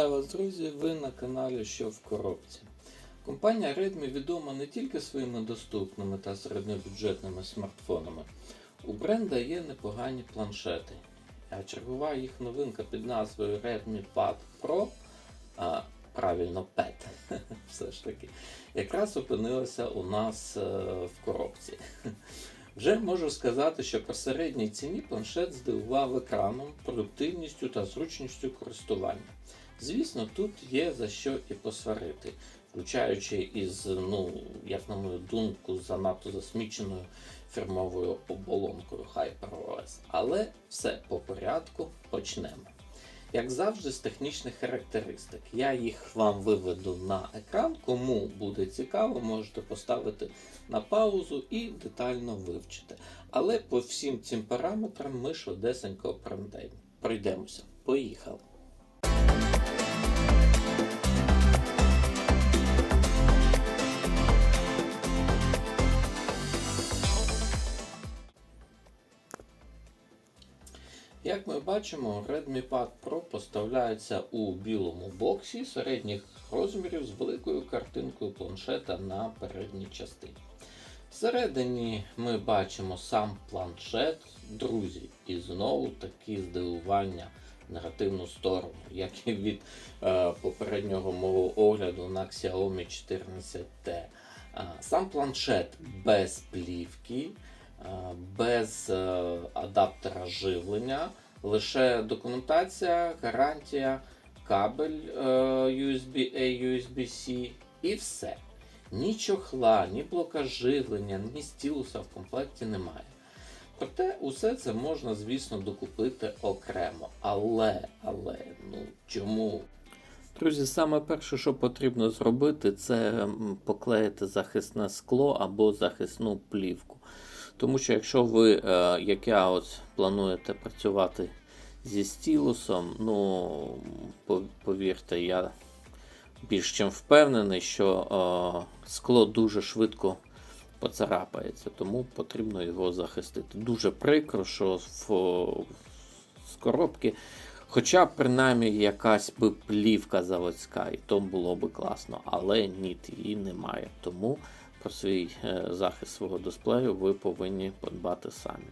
Вітаю вас, друзі! Ви на каналі Що в коробці. Компанія Redmi відома не тільки своїми доступними та середньобюджетними смартфонами. У бренда є непогані планшети. А чергова їх новинка під назвою Redmi Pad Pro, а, правильно PET, все ж таки, якраз опинилася у нас е, в коробці. Вже можу сказати, що по середній ціні планшет здивував екраном, продуктивністю та зручністю користування. Звісно, тут є за що і посварити, включаючи із, ну, як на мою думку, занадто засміченою фірмовою оболонкою HyperOS. Але все по порядку почнемо. Як завжди, з технічних характеристик. Я їх вам виведу на екран. Кому буде цікаво, можете поставити на паузу і детально вивчити. Але по всім цим параметрам ми швидесенько пройдемо. пройдемося. Поїхали. Бачимо, Redmi Pad Pro поставляється у білому боксі середніх розмірів з великою картинкою планшета на передній частині. Всередині ми бачимо сам планшет, друзі, і знову такі здивування в негативну сторону, як і від е, попереднього мого огляду на Xiaomi 14T. А, Сам планшет без плівки, е, без е, адаптера живлення, лише документація, гарантія, кабель е, USB-A, USB-C і все. Ні чохла, ні блока живлення, ні стілуса в комплекті немає. Проте усе це можна, звісно, докупити окремо. Але, але, ну чому? Друзі, саме перше, що потрібно зробити, це поклеїти захисне скло або захисну плівку. Тому що якщо ви, е, як я, от, плануєте працювати зі стілусом, ну повірте, я більш чим впевнений, що е, скло дуже швидко поцарапається, тому потрібно його захистити. Дуже прикро, що з коробки, хоча принаймні якась би плівка заводська, і то було би класно, але ні, її немає. Тому про свій е, захист свого дисплею ви повинні подбати самі.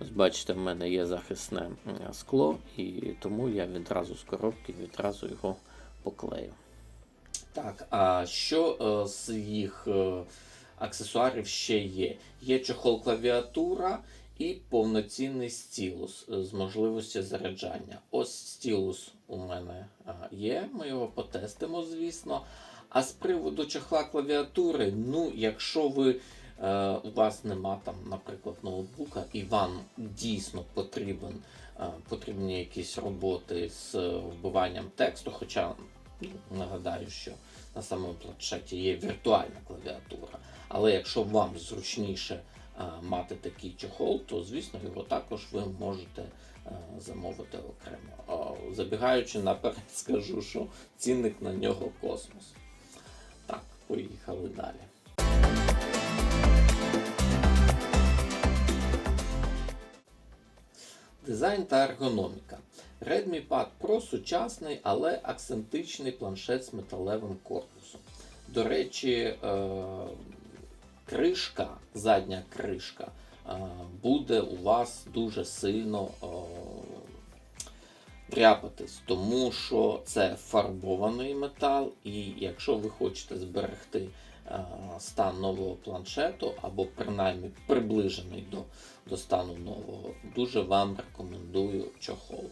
Ось бачите, в мене є захисне скло, і тому я відразу з коробки відразу його поклею. Так, а що е, з їх е, аксесуарів ще є? Є чохол клавіатура і повноцінний стілус е, з можливістю заряджання. Ось стілус у мене а, є, ми його потестимо, звісно. А з приводу чохла клавіатури, ну, якщо ви. е, У вас нема там, наприклад, ноутбука, і вам дійсно потрібен, е, потрібні якісь роботи з е, вбиванням тексту, хоча ну, нагадаю, що на самому планшеті є віртуальна клавіатура. Але якщо вам зручніше а, мати такий чохол, то звісно його також ви можете а, замовити окремо. Забігаючи наперед, скажу, що цінник на нього космос. Поїхали далі. Дизайн та ергономіка. Redmi Pad Pro сучасний, але акцентичний планшет з металевим корпусом. До речі, е, кришка, задня кришка е, буде у вас дуже сильно е, дряпатись, тому що це фарбований метал, і якщо ви хочете зберегти е, стан нового планшету, або принаймні приближений до, до стану нового, дуже вам рекомендую чохол.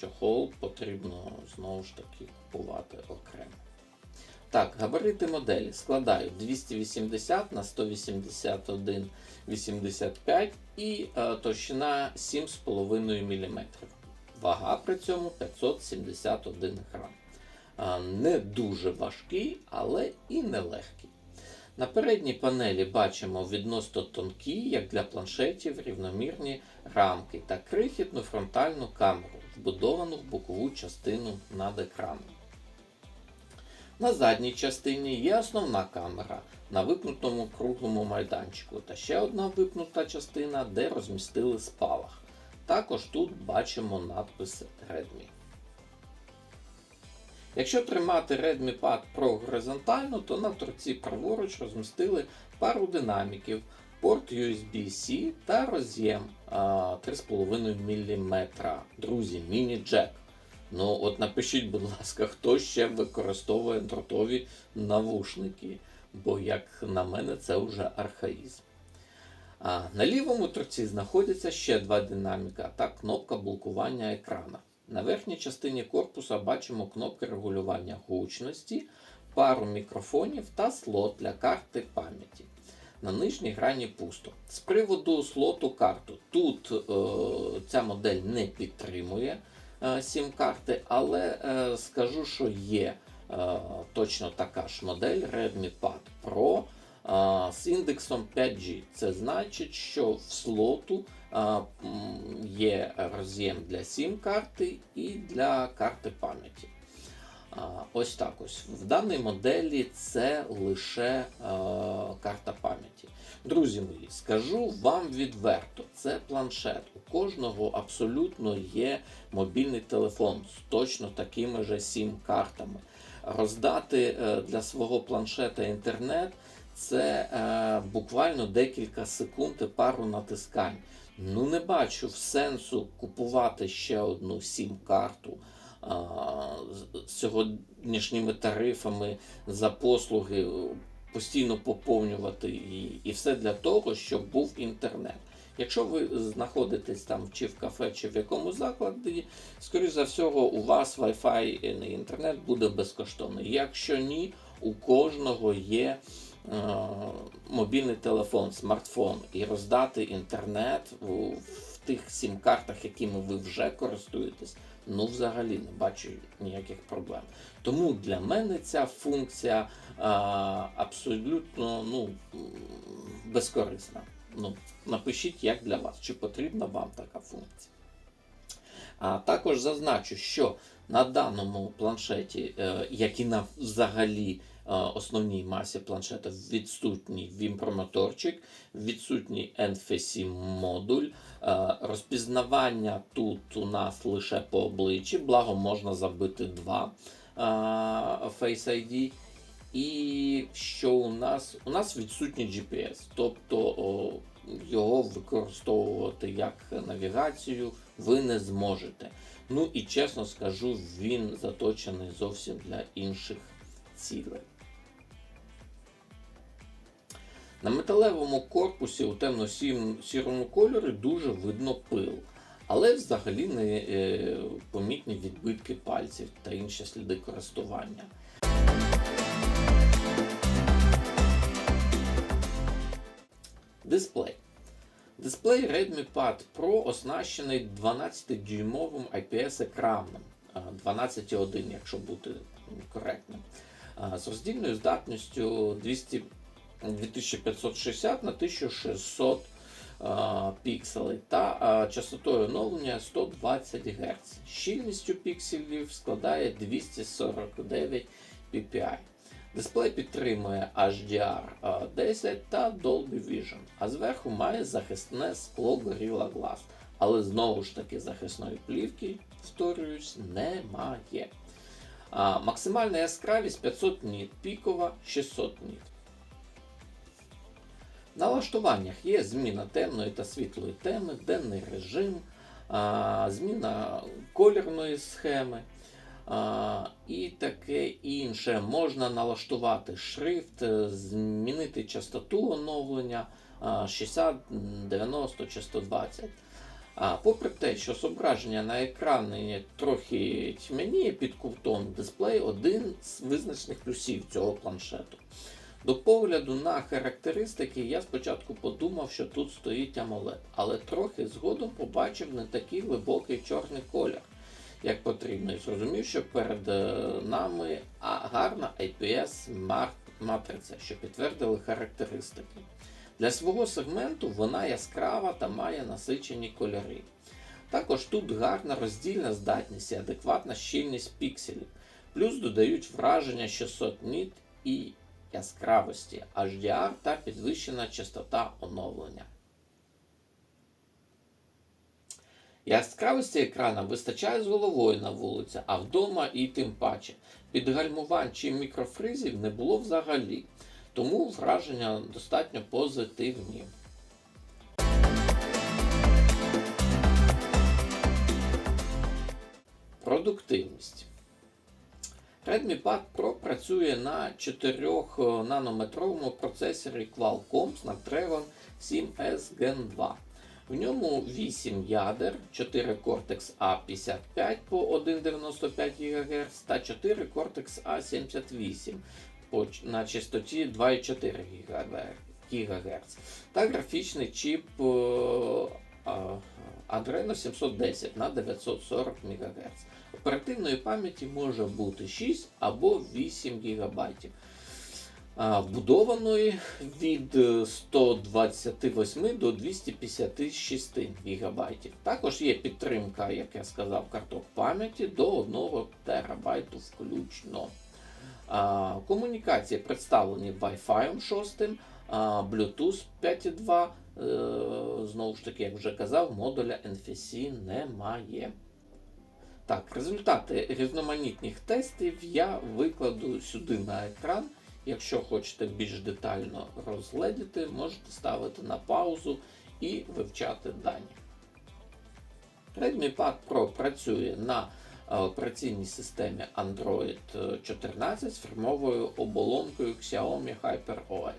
Чохол потрібно знову ж таки купувати окремо. Так, габарити моделі складають 280 на 181 85 і е, товщина 7,5 мм. Вага при цьому 571 грам. Не дуже важкий, але і не легкий. На передній панелі бачимо відносно тонкі, як для планшетів, рівномірні рамки та крихітну фронтальну камеру, вбудовану в бокову частину над екраном. На задній частині є основна камера на випнутому круглому майданчику та ще одна випнута частина, де розмістили спалах. Також тут бачимо надпис Redmi. Якщо тримати Redmi Pad Pro горизонтально, то на торці праворуч розмістили пару динаміків, порт USB-C та роз'єм 3,5 мм. Друзі, міні-джек. Ну, от напишіть, будь ласка, хто ще використовує дротові навушники, бо, як на мене, це вже архаїзм. На лівому торці знаходяться ще два динаміка та кнопка блокування екрана. На верхній частині корпуса бачимо кнопки регулювання гучності, пару мікрофонів та слот для карти пам'яті. На нижній грані пусто. З приводу слоту карту. Тут е, ця модель не підтримує е, сім-карти, але е, скажу, що є е, точно така ж модель Redmi Pad Pro з індексом 5G. Це значить, що в слоту є роз'єм для сім-карти і для карти пам'яті. Ось так ось. В даній моделі це лише е, карта пам'яті. Друзі мої, скажу вам відверто, це планшет. У кожного абсолютно є мобільний телефон з точно такими же сім-картами. Роздати е, для свого планшета інтернет це е, буквально декілька секунд і пару натискань. Ну не бачу в сенсу купувати ще одну сім-карту а, з- сьогоднішніми тарифами за послуги, е, постійно поповнювати її. І все для того, щоб був інтернет. Якщо ви знаходитесь там чи в кафе, чи в якому закладі, скоріш за всього, у вас Wi-Fi і інтернет буде безкоштовний. Якщо ні, у кожного є е, мобільний телефон, смартфон, і роздати інтернет у, в тих сім-картах, якими ви вже користуєтесь, ну взагалі не бачу ніяких проблем. Тому для мене ця функція а, абсолютно ну, безкорисна. Ну, напишіть, як для вас, чи потрібна вам така функція. А також зазначу, що на даному планшеті, е, як і на взагалі е, основній масі планшета, відсутній вімпромоторчик, відсутній NFC модуль. Е, Розпізнавання тут у нас лише по обличчі, благо можна забити два е, Face ID. І що у нас? У нас відсутній GPS, тобто його використовувати як навігацію ви не зможете. Ну і чесно скажу, він заточений зовсім для інших цілей. На металевому корпусі у темно-сірому кольорі дуже видно пил, але взагалі не е, помітні відбитки пальців та інші сліди користування. Дисплей. Дисплей Redmi Pad Pro оснащений 12-дюймовим IPS-екраном, 12,1, якщо бути коректним, з роздільною здатністю 200, 2560 на 1600 а, пікселей та частотою оновлення 120 Гц. Щільністю пікселів складає 249 ppi. Дисплей підтримує HDR 10 та Dolby Vision, а зверху має захисне скло Gorilla Glass. Але знову ж таки захисної плівки, повторююсь, немає. А, максимальна яскравість 500 ніт, пікова 600 ніт. Налаштуваннях є зміна темної та світлої теми, денний режим, зміна колірної схеми. І таке інше. Можна налаштувати шрифт, е, змінити частоту оновлення а, 60, 90 чи 120. А, попри те, що зображення на екрані трохи тьмяніє під кутом, дисплей один з визначних плюсів цього планшету. До погляду на характеристики я спочатку подумав, що тут стоїть AMOLED, але трохи згодом побачив не такий глибокий чорний колір як потрібно. І зрозумів, що перед е, нами гарна IPS матриця, що підтвердили характеристики. Для свого сегменту вона яскрава та має насичені кольори. Також тут гарна роздільна здатність і адекватна щільність пікселів. Плюс додають враження 600 ніт і яскравості, HDR та підвищена частота оновлення. Яскравості екрана вистачає з головою на вулиці, а вдома і тим паче. Підгальмувань чи мікрофризів не було взагалі, тому враження достатньо позитивні. Продуктивність. Redmi Pad Pro працює на 4-нанометровому процесорі Qualcomm Snapdragon 7S Gen 2. В ньому 8 ядер, 4 Cortex A55 по 1,95 ГГц та 4 Cortex A78 на частоті 2,4 ГГц. Та графічний чіп е, Adreno 710 на 940 МГц. Оперативної пам'яті може бути 6 або 8 ГБ. Вбудованої від е, 128 до 256 ГБ. Також є підтримка, як я сказав, карток пам'яті до 1 ТБ включно. Комунікації представлені Wi-Fi 6, Bluetooth 5.2. е, Знову ж таки, як вже казав, модуля NFC немає. Так, результати різноманітних тестів я викладу сюди на екран. Якщо хочете більш детально розгледіти, можете ставити на паузу і вивчати дані. Redmi Pad Pro працює на е, операційній системі Android 14 з фірмовою оболонкою Xiaomi HyperOS.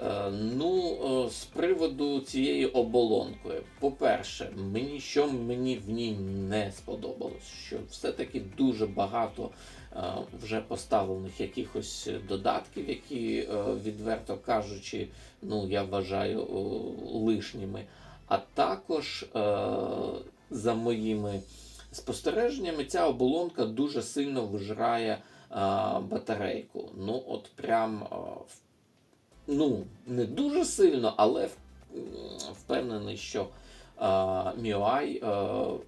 Е, Ну, е, з приводу цієї оболонки, по-перше, мені що мені в ній не сподобалось, що все-таки дуже багато е, вже поставлених якихось додатків, які, відверто кажучи, ну, я вважаю лишніми. А також, за моїми спостереженнями, ця оболонка дуже сильно вижирає батарейку. Ну, от прям в ну, не дуже сильно, але впевнений, що е, MIUI е,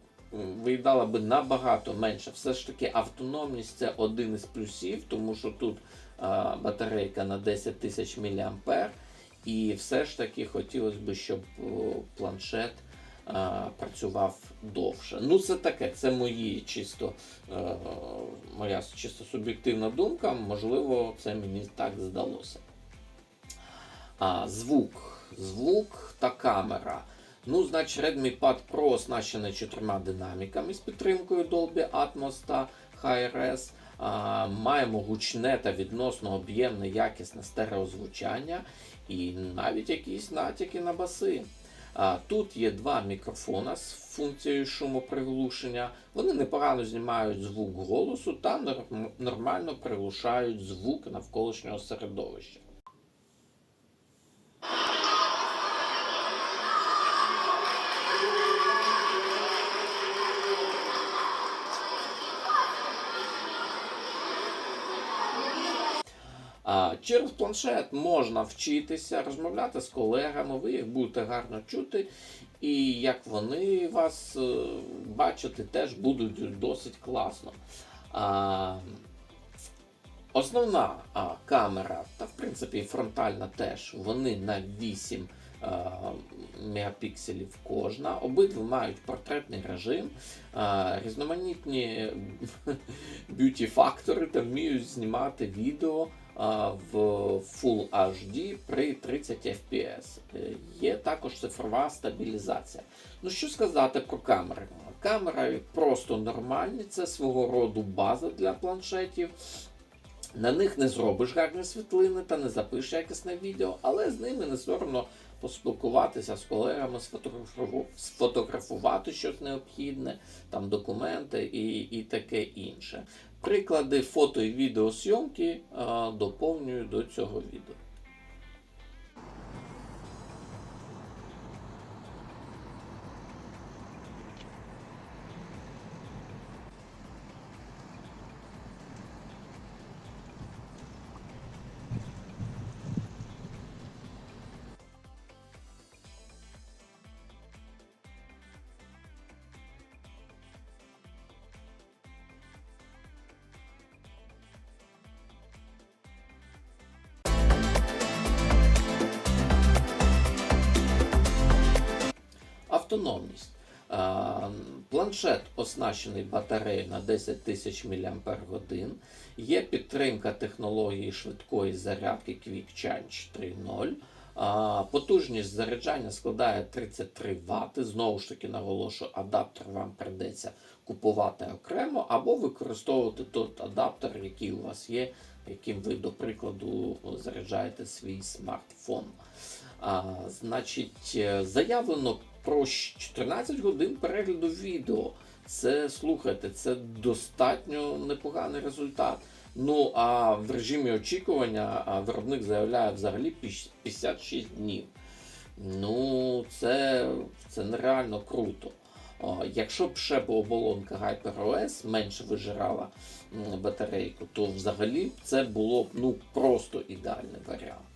виїдала би набагато менше. Все ж таки, автономність це один із плюсів, тому що тут е, батарейка на 10 тисяч мА, і все ж таки хотілося б, щоб планшет е, працював довше. Ну, це таке, це мої чисто, е, моя чисто суб'єктивна думка. Можливо, це мені так здалося. А, звук. Звук та камера. Ну, значить, Redmi Pad Pro оснащений чотирма динаміками з підтримкою Dolby Atmos та HiRes. Маємо гучне та відносно об'ємне якісне стереозвучання і навіть якісь натяки на баси. А, тут є два мікрофона з функцією шумоприглушення. Вони непогано знімають звук голосу та норм- нормально приглушають звук навколишнього середовища. Через планшет можна вчитися, розмовляти з колегами, ви їх будете гарно чути, і як вони вас е, бачити, теж будуть досить класно. А, основна а, камера, та в принципі фронтальна теж, вони на 8 а, мегапікселів кожна. Обидві мають портретний режим, а, різноманітні б'юті-фактори та вміють знімати відео в Full HD при 30 FPS. Е, Є також цифрова стабілізація. Ну що сказати про камери? Камери просто нормальні, це свого роду база для планшетів. На них не зробиш гарні світлини та не запишеш якісне відео, але з ними не соромно поспілкуватися з колегами, сфотографу- сфотографувати щось необхідне, там документи і, і таке інше. Приклади фото і відеосйомки доповнюю до цього відео. Автономність. Планшет оснащений батареєю на 10 тисяч мАч. Є підтримка технології швидкої зарядки Quick Charge 3.0. А, Потужність заряджання складає 33 Вт. Знову ж таки наголошую, адаптер вам придеться купувати окремо або використовувати той адаптер, який у вас є, яким ви, до прикладу, заряджаєте свій смартфон. А, значить, е, заявлено про 14 годин перегляду відео. Це слухайте, це достатньо непоганий результат. Ну а в режимі очікування виробник заявляє взагалі 56 днів. Ну, це, це нереально круто. Якщо б ще б оболонка HyperOS менше вижирала батарейку, то взагалі це було б ну, просто ідеальний варіант.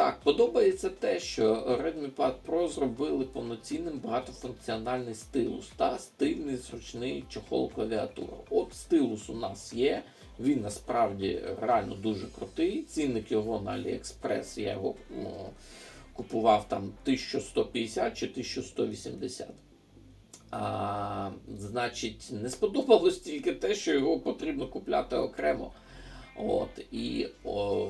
Так, подобається те, що Redmi Pad Pro зробили повноцінним багатофункціональний стилус та стильний зручний чохол клавіатури. От стилус у нас є, він насправді реально дуже крутий. Цінник його на AliExpress, я його ну, купував там 1150 чи 1180. А, значить, не сподобалось тільки те, що його потрібно купляти окремо. От, і о,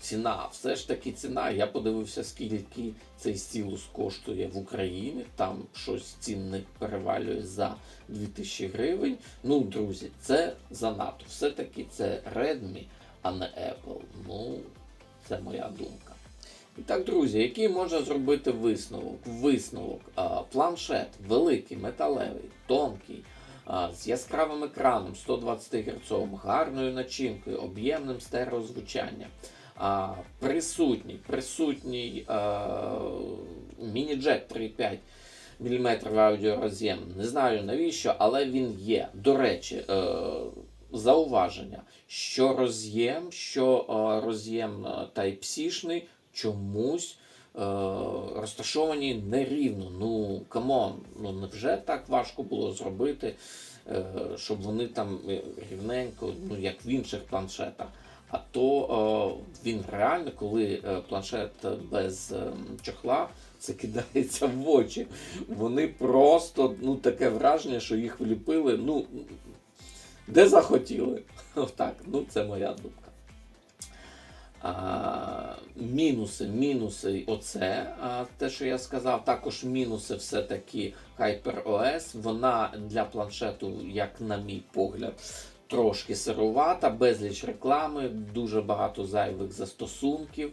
ціна, все ж таки ціна. Я подивився, скільки цей стілус коштує в Україні. Там щось цінник перевалює за 2000 гривень. Ну, друзі, це занадто. Все-таки це Redmi, а не Apple. Ну, це моя думка. І так, друзі, який можна зробити висновок? Висновок. Планшет великий, металевий, тонкий, з яскравим екраном 120 Гц, гарною начинкою, об'ємним стереозвучанням. Присутній, присутній міні-джек 3.5 мм аудіороз'єм. Не знаю навіщо, але він є. До речі, е, зауваження, що роз'єм, що е, роз'єм е, Type-C-шний чомусь розташовані нерівно. Ну, камон, ну невже так важко було зробити, е, щоб вони там е, рівненько, ну як в інших планшетах. А то е, він реально, коли е, планшет без е, чохла, це кидається в очі. Вони просто ну таке враження, що їх вліпили. Ну де захотіли. Отак, ну це моя думка. Мінуси, мінуси, оце те, що я сказав. Також мінуси все-таки HyperOS. Вона для планшету, як на мій погляд, трошки сирувата, безліч реклами, дуже багато зайвих застосунків.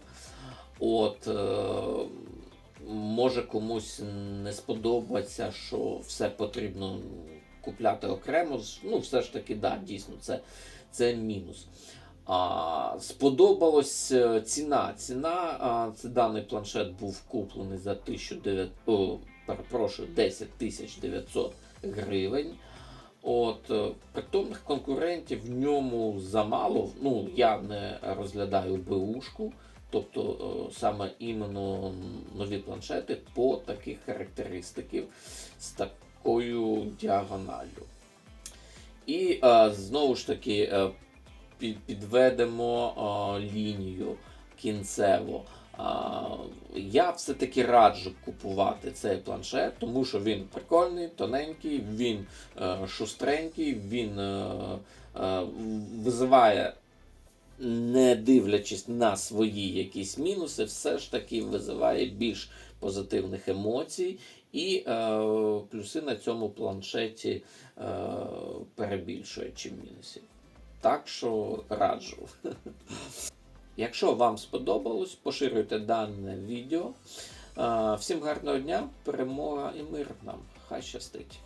От, е, може комусь не сподобається, що все потрібно купляти окремо. Ну, все ж таки, да, дійсно, це, це мінус. А, сподобалась е, ціна. Ціна, а, це даний планшет був куплений за 1900, о, перепрошую, 10 900 гривень. От, е, притомних конкурентів в ньому замало. Ну, я не розглядаю БУшку, тобто е, саме іменно нові планшети по таких характеристиків з такою діагоналлю. І знову ж таки підведемо е, лінію кінцево. А, Я все-таки раджу купувати цей планшет, тому що він прикольний, тоненький, він е, шустренький, він е, е, визиває, не дивлячись на свої якісь мінуси, все ж таки визиває більш позитивних емоцій. І е, плюси на цьому планшеті е, перебільшує чим мінусів. Так що раджу. Якщо вам сподобалось, поширюйте дане відео. Всім гарного дня, перемога і мир нам. Хай щастить!